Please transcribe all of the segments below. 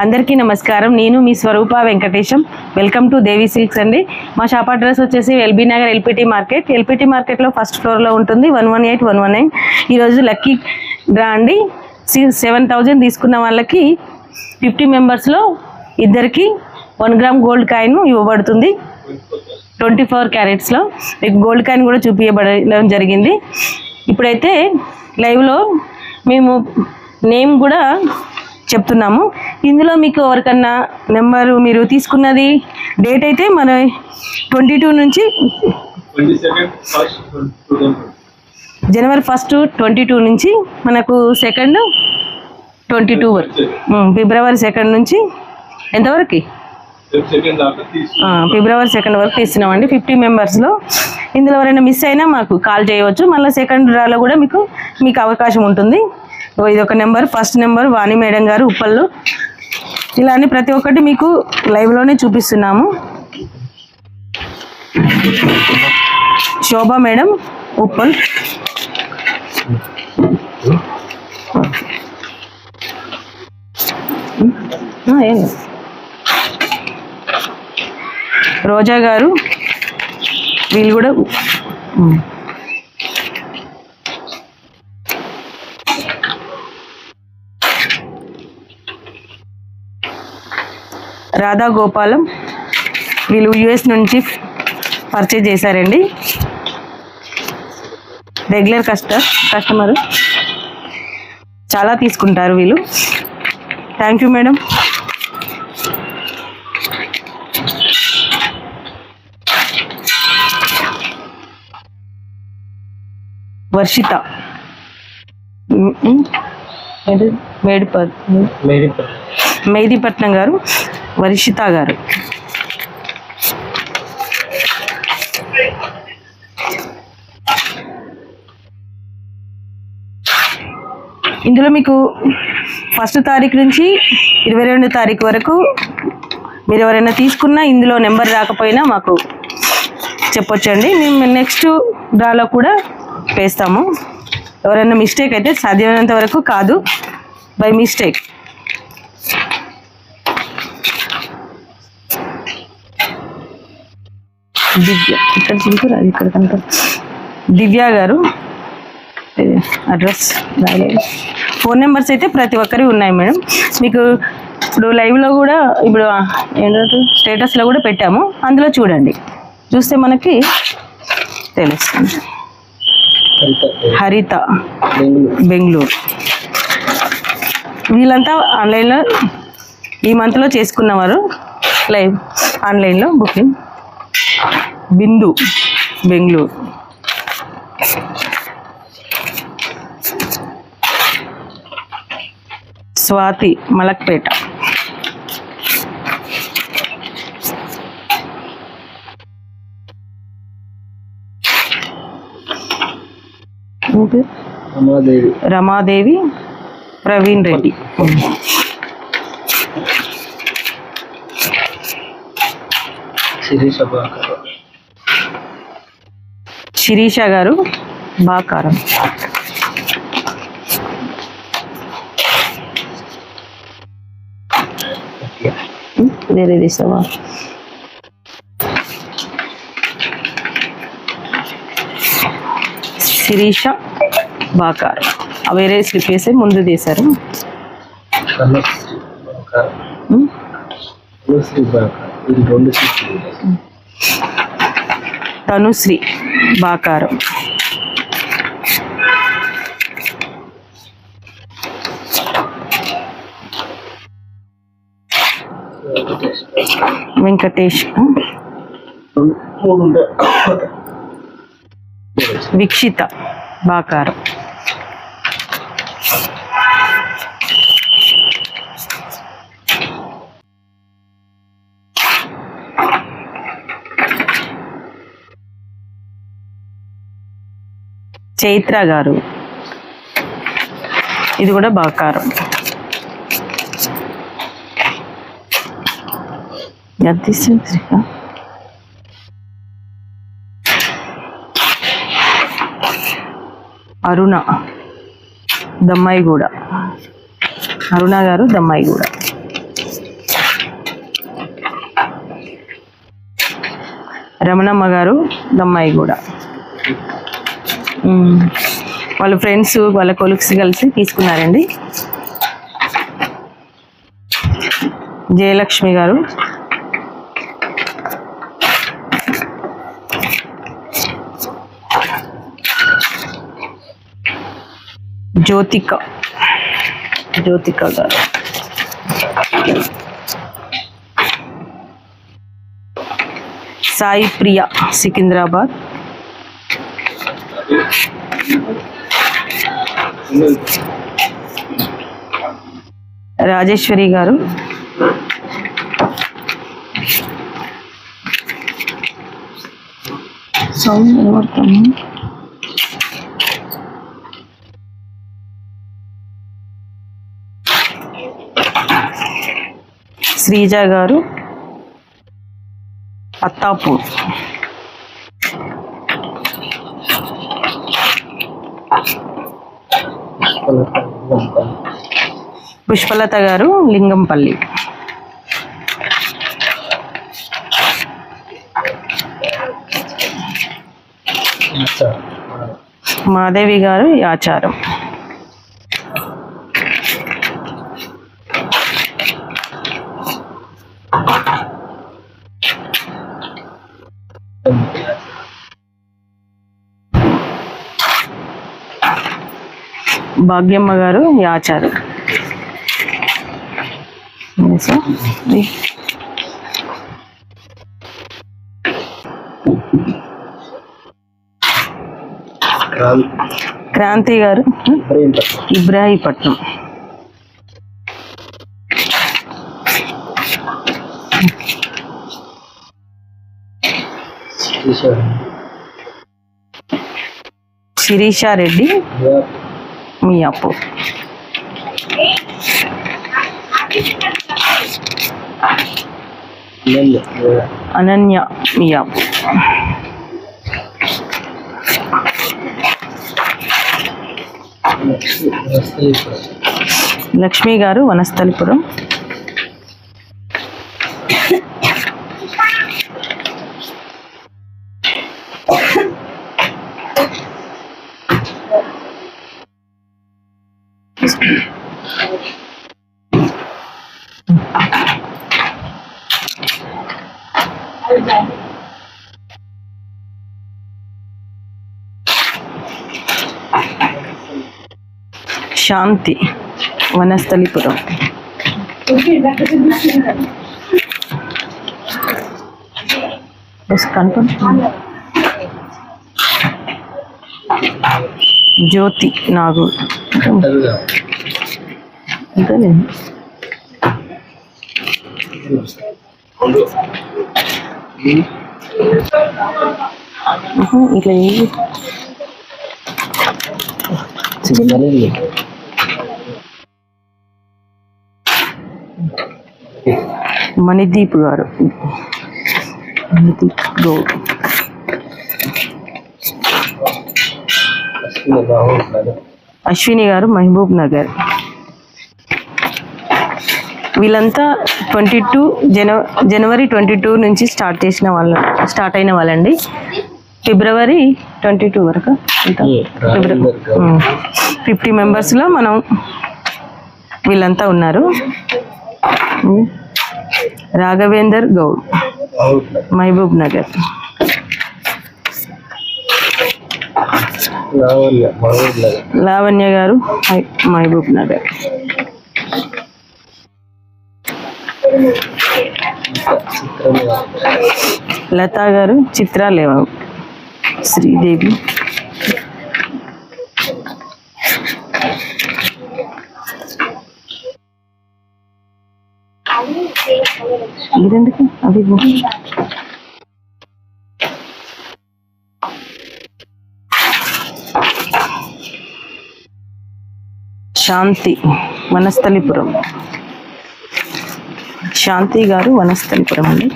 అందరికీ నమస్కారం. నేను మీ Swarupa Venkatesham. Welcome to Devi silks అండి. మా షాప్ అడ్రస్ వచ్చేసి LB Nagar LPT market. LPT మార్కెట్లో ఫస్ట్ ఫ్లోర్లో ఉంటుంది one one eight one one nine. ఈరోజు లక్కీ డ్రా అండి. సెవెన్ థౌజండ్ తీసుకున్న వాళ్ళకి ఫిఫ్టీ మెంబర్స్లో ఇద్దరికి వన్ గ్రామ్ గోల్డ్ కాయిన్ ఇవ్వబడుతుంది. ట్వంటీ ఫోర్ క్యారెట్స్లో మీకు గోల్డ్ కాయిన్ కూడా చూపించబడడం జరిగింది. ఇప్పుడైతే లైవ్లో మేము నేమ్ కూడా చెప్తున్నాము. ఇందులో మీకు ఎవరికన్నా నెంబరు మీరు తీసుకున్నది డేట్ అయితే మన ట్వంటీ టూ నుంచి జనవరి ఫస్ట్ ట్వంటీ టూ నుంచి మనకు సెకండ్ ట్వంటీ టూ వరకు. ఫిబ్రవరి సెకండ్ నుంచి ఎంతవరకు? ఫిబ్రవరి సెకండ్ వరకు తీస్తున్నామండి ఫిఫ్టీ మెంబర్స్లో. ఇందులో ఎవరైనా మిస్ అయినా మాకు కాల్ చేయవచ్చు. మళ్ళీ సెకండ్ డ్రాలో కూడా మీకు మీకు అవకాశం ఉంటుంది. ఇది ఒక number first number Vani madam గారు ఉప్పల్లో. ఇలా అని ప్రతి ఒక్కటి మీకు లైవ్లోనే చూపిస్తున్నాము. శోభ మేడం ఉప్పల్. రోజా గారు వీళ్ళు కూడా రాధా గోపాలం వీళ్ళు యుఎస్ నుంచి పర్చేజ్ చేశారండి. రెగ్యులర్ కస్టర్ కస్టమర్. చాలా తీసుకుంటారు వీళ్ళు. Thank you madam Varshitha? మేడిపట్ Mehdipatnam గారు. వర్షిత గారు. ఇందులో మీకు ఫస్ట్ తారీఖు నుంచి ఇరవై రెండు తారీఖు వరకు మీరు ఎవరైనా తీసుకున్నా ఇందులో నెంబర్ రాకపోయినా మాకు చెప్పొచ్చండి. మేము నెక్స్ట్ డ్రాలో కూడా వేస్తాము ఎవరైనా మిస్టేక్ అయితే సాధ్యమైనంత వరకు కాదు. By mistake. దివ్య. ఇక్కడ అది ఇక్కడ కనుక దివ్య గారు అడ్రస్ రాయలేదు ఫోన్ నెంబర్స్ అయితే ప్రతి ఒక్కరి ఉన్నాయి మేడం. మీకు ఇప్పుడు లైవ్లో కూడా ఇప్పుడు ఏంటంటే స్టేటస్లో కూడా పెట్టాము. అందులో చూడండి. చూస్తే మనకి తెలుస్తుంది. హరిత బెంగళూరు. వీళ్ళంతా ఆన్లైన్లో ఈ మంత్లో చేసుకున్నవారు. లైవ్ ఆన్లైన్లో బుకింగ్ బిందు బెంగళూరు. స్వాతి మలక్పేట. రమాదేవి. ప్రవీణ్ రెడ్డి. శిరీష శిరీష గారు బాకారం. వేరే తీసావా శిరీష బాకారం. వేరే స్లిప్ వేసి ముందు తీశారు. రెండు తనుశ్రీ బాకారం. వెంకటేష్. వీక్షిత బాకారం. చైత్ర గారు. ఇది కూడా బాకారం. అరుణ దమ్మాయి అరుణ దమ్మాయిగూడ. అరుణ గారు దమ్మాయిగూడ. రమణమ్మ గారు దమ్మాయిగూడ. వాళ్ళ ఫ్రెండ్స్ వాళ్ళ కొలుక్స్ కలిసి తీసుకున్నారండి. జయలక్ష్మి గారు. జ్యోతిక. జ్యోతిక గారు. సాయి ప్రియ సికింద్రాబాద్. రాజేశ్వరి గారు. సౌండ్ శ్రీజ గారు అత్తాపూర్. పుష్పలత గారు లింగంపల్లి. మాదేవి గారు ఆచారం. భాగ్యమ్మ గారు ఇది క్రాంతి. గారు ఇబ్రాహీపట్నం. శిరీష రెడ్డి మియాపూర్ అనన్య మియాపూర్ లక్ష్మి గారు వనస్థలిపురం. శాంతి వనస్థలిపురం. జ్యోతి నాగు. ఇంకా లేదు. ఇట్లా ఏది మణిదీప్ గారు మణిదీప్ గౌడ్ అశ్విని గారు మహబూబ్ నగర్ వీళ్ళంతా ట్వంటీ టూ జన జనవరి ట్వంటీ టూ నుంచి స్టార్ట్ చేసిన వాళ్ళు స్టార్ట్ అయిన వాళ్ళండి. ఫిబ్రవరి ట్వంటీ టూ వరకు ఫిఫ్టీ మెంబర్స్లో మనం వీళ్ళంతా ఉన్నారు. రాఘవేందర్ గౌడ్. మహబూబ్ నగర్. లావణ్య గారు మహ- మహబూబ్ నగర్. లతా గారు చిత్రాలేవ? శ్రీదేవి. ఇదెందుకు? అది శాంతి వనస్థలిపురం శాంతి గారు వనస్థలిపురం అండి.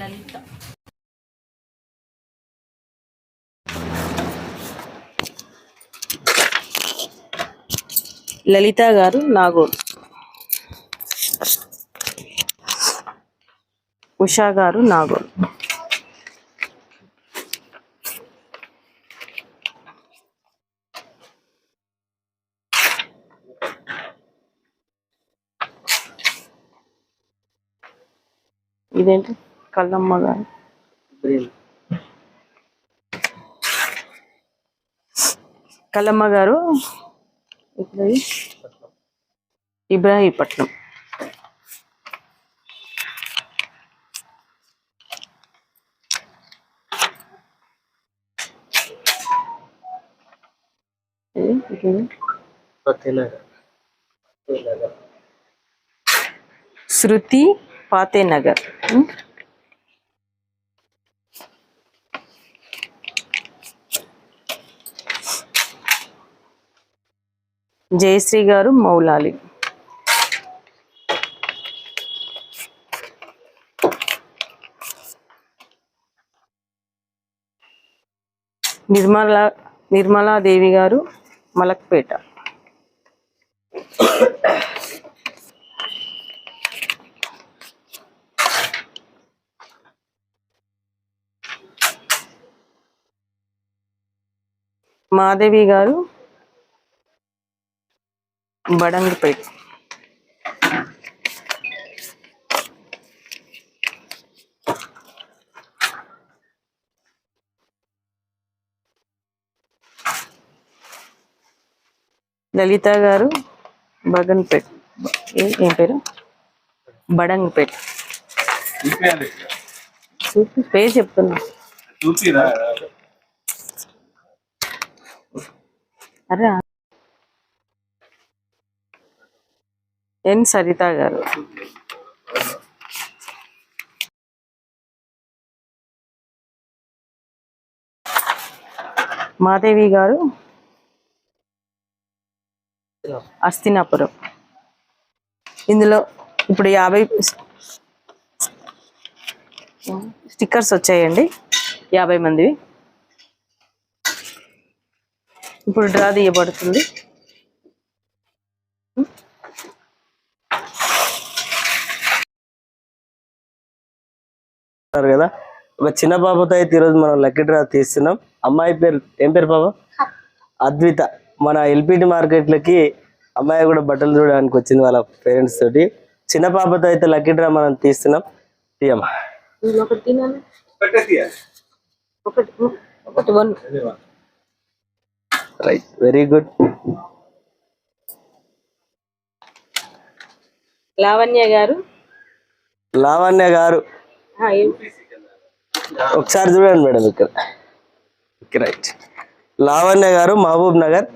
లలిత. లలిత గారు నాగోల్. ఉషా గారు నాగోల్. ఇదేంటి? కల్లమ్మ గారు. కల్లమ్మ గారు ఇప్పుడు ఇది ఇబ్రాహీపట్నం ఇది ఇది శృతి పాతే జయశ్రీ గారు మౌలాలి. నిర్మల నిర్మలాదేవి గారు మలక్పేట. మాధవి గారు బడంగిపేట. లలిత గారు బగన్పేట్. ఏ- పేరు? బడంగిపేట. చూపి పేరు చెప్తున్నా. అరే ఎన్ సరిత గారు. మాదేవి గారు. అస్తినాపురం. ఇందులో ఇప్పుడు యాభై స్టిక్కర్స్ వచ్చాయండి. యాభై మందివి. ఇప్పుడు డ్రా తీయబడుతుంది. ఉన్నారు కదా? ఒక చిన్న పాపతో అయితే ఈరోజు మనం లక్కీ డ్రా తీస్తున్నాం. అమ్మాయి పేరు ఏం పేరు పాప అద్విత. మన ఎల్పిటి మార్కెట్లకి అమ్మాయి కూడా బట్టలు చూడడానికి వచ్చింది వాళ్ళ పేరెంట్స్ తోటి. చిన్న పాపతో అయితే లక్కీ డ్రా మనం తీస్తున్నాం. తీయమ్మా. Right very good. Lavanya garu. Lavanya garu. ఒకసారి చూడండి మేడం ఇక్కడ. రైట్. లావణ్య గారు మహబూబ్ నగర్.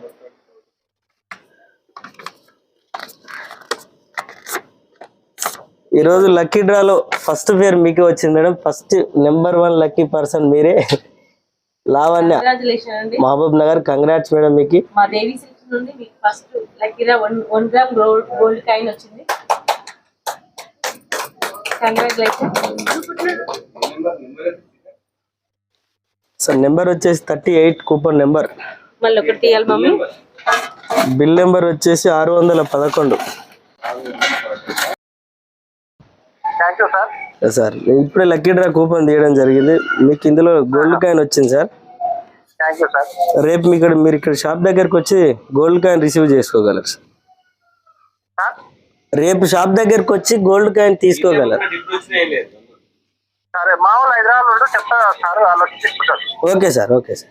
ఈరోజు లక్కీ డ్రాలో ఫస్ట్ పేరు మీకే వచ్చింది madam. First number one lucky person మీరే. లావణ్య మహబూబ్ నగర్. కంగ్రాట్స్ మేడం మీకు. మా దేవి నుండి మీకు first gram gold gold coin వచ్చింది. కంగ్రాచులేషన్ సో నెంబర్ వచ్చేసి థర్టీ ఎయిట్ కూపన్ నెంబర్. మళ్ళీ ఒకటి తీయాలి మమ్మీ. బిల్ నెంబర్ వచ్చేసి ఆరు వందల పదకొండు. సార్ ఇప్పుడే లక్కీ డ్రా కూపన్ తీయడం జరిగింది. మీకు ఇందులో గోల్డ్ కాయిన్ వచ్చింది సార్ రేపు మీ ఇక్కడ మీరు ఇక్కడ షాప్ దగ్గరకు వచ్చి గోల్డ్ కాయిన్ రిసీవ్ చేసుకోగలరు సార్ రేపు షాప్ దగ్గరకు వచ్చి గోల్డ్ కాయిన్ తీసుకోగలరు. సరే మామూలు హైదరాబాద్ నుండి చెప్తా sir okay sir okay sir.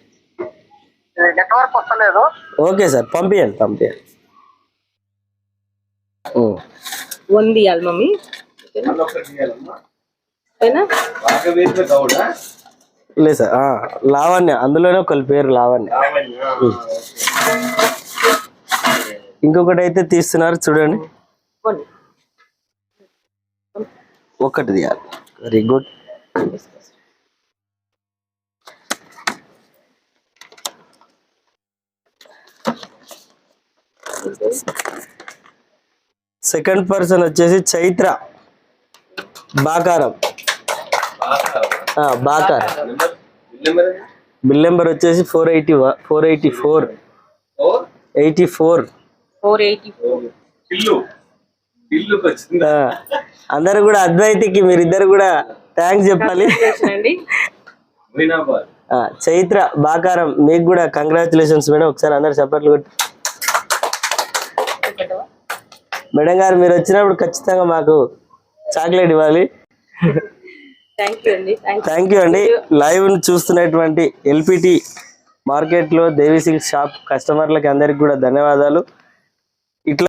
Network వస్తలేదు. ఓకే సార్ పంపించండి పంపించండి ఉం. వన్ తీయాలి మమ్మీ ఓకేనా లేదు సార్ ఆ, లావణ్య అందులోనే ఒకరి పేరు లావణ్య. ఇంకొకటి అయితే తీస్తున్నారు చూడండి వన్ ఒకటి తీయాలి. వెరీ గుడ్ సెకండ్ పర్సన్ వచ్చేసి చైత్ర. బాకారం. ఆ, బాకార్. బిల్ నెంబర్ వచ్చేసి four eighty four eighty four eighty four four eighty వచ్చింది అందరు కూడా అద్వైతికి మీరిద్దరు కూడా థ్యాంక్స్ చెప్పాలి. చైత్ర బాకారం మీకు కూడా కంగ్రాచులేషన్స్ మేడం. ఒకసారి అందరు చప్పట్లు కొట్టి. మేడం గారు మీరు వచ్చినప్పుడు ఖచ్చితంగా మాకు చాక్లెట్ ఇవ్వాలి. థ్యాంక్ యూ అండి. లైవ్ చూస్తున్నటువంటి ఎల్పిటి మార్కెట్లో దేవి సిల్క్ షాప్ కస్టమర్లకి అందరికి కూడా ధన్యవాదాలు.